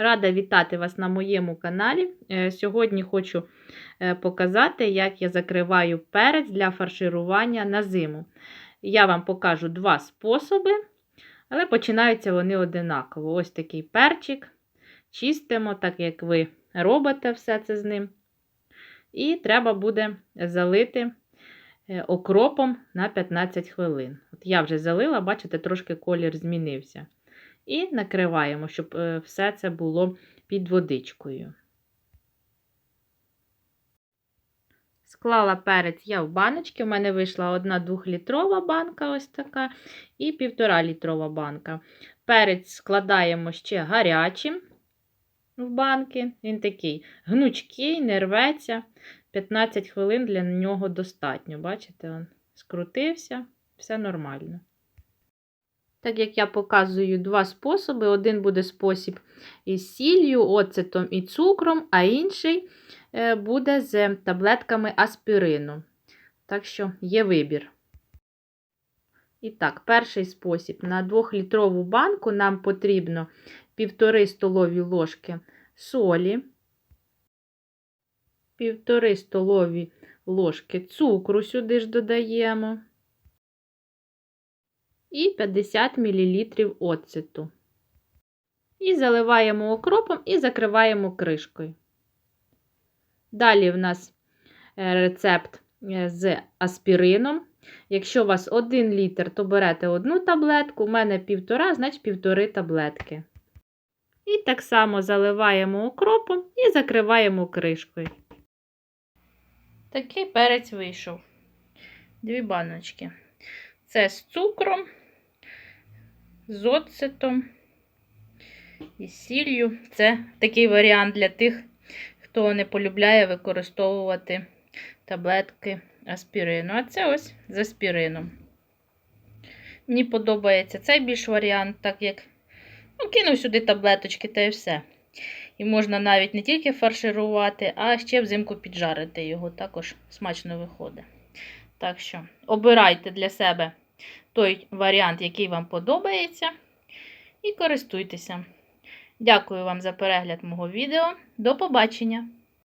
Рада вітати вас на моєму каналі. Е, Сьогодні хочу е, показати, як я закриваю перець для фарширування на зиму. Я вам покажу два способи, але починаються вони одинаково. Ось такий перчик. Чистимо, так як ви робите все це з ним. І треба буде залити е, окропом на 15 хвилин. От я вже залила, бачите, трошки колір змінився. І накриваємо, щоб е, все це було під водичкою. Склала перець я в баночки. У мене вийшла одна 2-літрова банка, ось така, і 1,5 літрова банка. Перець складаємо ще гарячим в банки. Він такий гнучкий, не рветься. 15 хвилин для нього достатньо. Бачите, він скрутився, все нормально. Так як я показую два способи: один буде спосіб із сіллю, оцетом і цукром, а інший буде з таблетками аспірину. Так що є вибір. І так, перший спосіб. На 2-літрову банку нам потрібно 1,5 столові ложки солі, 1,5 столові ложки цукру сюди ж додаємо і 50 мл оцету. І заливаємо окропом і закриваємо кришкою. Далі в нас рецепт з аспірином. Якщо у вас 1 літр, то берете одну таблетку, у мене півтора, значить півтори таблетки. І так само заливаємо окропом і закриваємо кришкою. Такий перець вийшов. Дві баночки. Це з цукром, з оцетом і сіллю. Це такий варіант для тих, хто не полюбляє використовувати таблетки аспірину. А це ось з аспірином. Мені подобається цей більш варіант, так як ну, кинув сюди таблеточки та і все. І можна навіть не тільки фарширувати, а ще взимку піджарити його. Також смачно виходить. Так що, обирайте для себе той варіант, який вам подобається, і користуйтеся. Дякую вам за перегляд мого відео. До побачення!